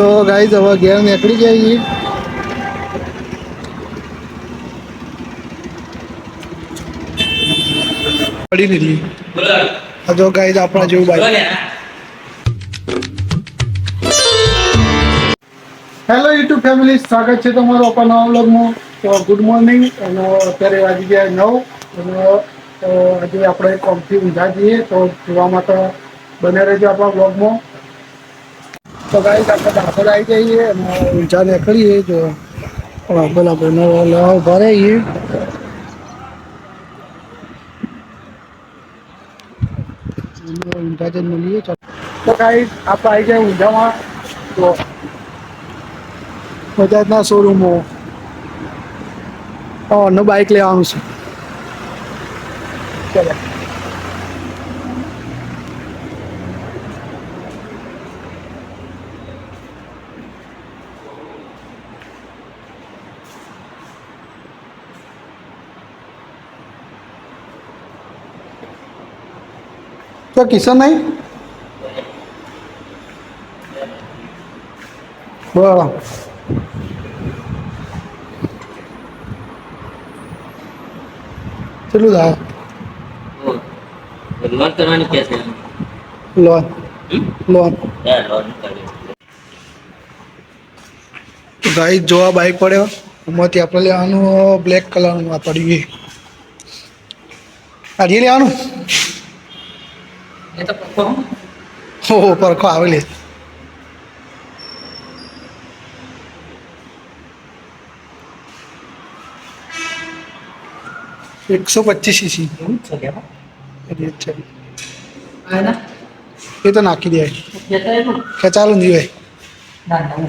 તો ગાઈઝ હવે ઘેર નીકળી જઈએ. પડી નથી હજો ગાઈઝ આપણા જેવું બાઈક હેલો યુટ્યુબ ફેમિલી સ્વાગત છે તમારું આપણા નવા વ્લોગમાં તો ગુડ મોર્નિંગ અને અત્યારે વાગી ગયા નવ. અને આજે આપણે કોમથી ઊંધા જઈએ. તો જોવા માટે બને રહેજો આપણા વ્લોગમાં તો ગાઈસ આપણે દાખલ આવી જઈએ અને ઊંચા નીકળીએ જો. ભાઈનો લેવા ઊભા રહીએ ઊંઝા જઈને મળીએ. તો ગાઈસ આપણે આવી જાય ઊંઝામાં તો બજાજના શોરૂમો નો બાઇક લેવાનું છે. ચલો. તો કિશન નહીં? બરાબર કેટલું થાય? લોન કરવાની કે છે? લોન. લોન. ગાઈ જોવા બાઇક પડ્યો. એમાંથી આપણે લેવાનું બ્લેક કલરનું આ પડી ગઈ આજે લેવાનું એ તો પરખો હો પરખો આવેલી એકસો પચીસ સીસી એ તો નાખી દે. ખેંચાલું નહીં ના ના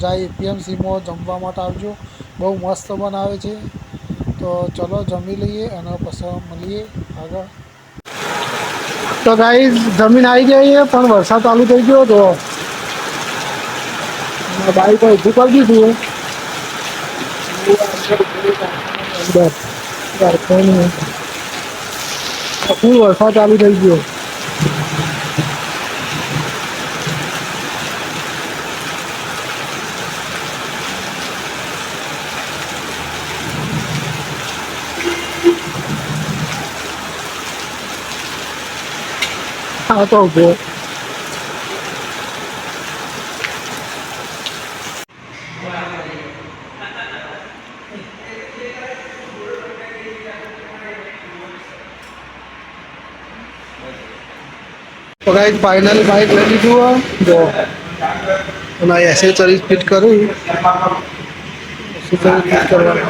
ઊંઝા એપીએમસીમાં જમવા માટે આવજો. બહુ મસ્ત બનાવે છે. તો ચલો જમી લઈએ અને પછી મળીએ આગળ. તો ગાઈ જમીન આવી ગઈ પણ વરસાદ ચાલુ થઈ ગયો તો બાઈક ઊભું કરી દીધું. ફૂલ વરસાદ ચાલુ થઈ ગયો. હા તો ઉભો તો ગાઈસ ફાઇનલી બાઇક લઈ લીધું હો. જો અને એસેસરીઝ ફિટ કરું એસેસરીઝ ફિટ કરવાનું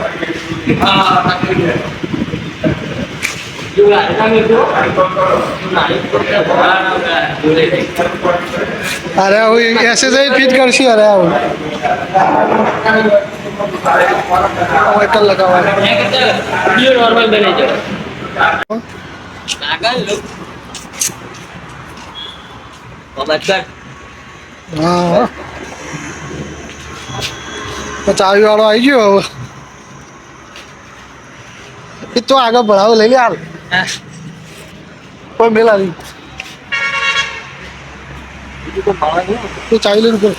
અરે હું એસેસરીઝ ફિટ કરશી અરે હું એકલ લગાવવાનું નોર્મલ બની જાવ આગળ લુક બસ કર હા તો ચાવી વાળો આવી ગયો હવે એ તો આગળ ભણાવો લઈ લે હાલ કોઈ મેલા નહીં બીજું કોઈ માવા નહીં તો ચાવી લઈને ગયો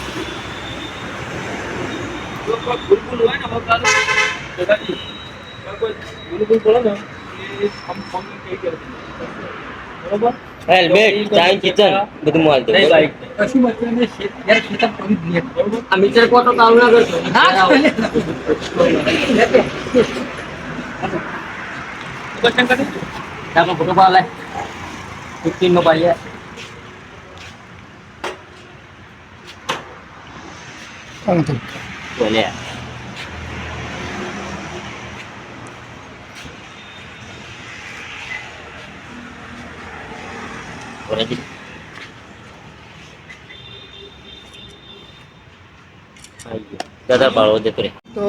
હેલ્મેટ ચાઇન કિચન બધું માલ દે આ મીટર કોટો કામ ના કરતો આપણે photo Tapos pagkabalay. 15 mo ba yan? Ano ito? Wala. Wala dito. દાદા પાડો દે તો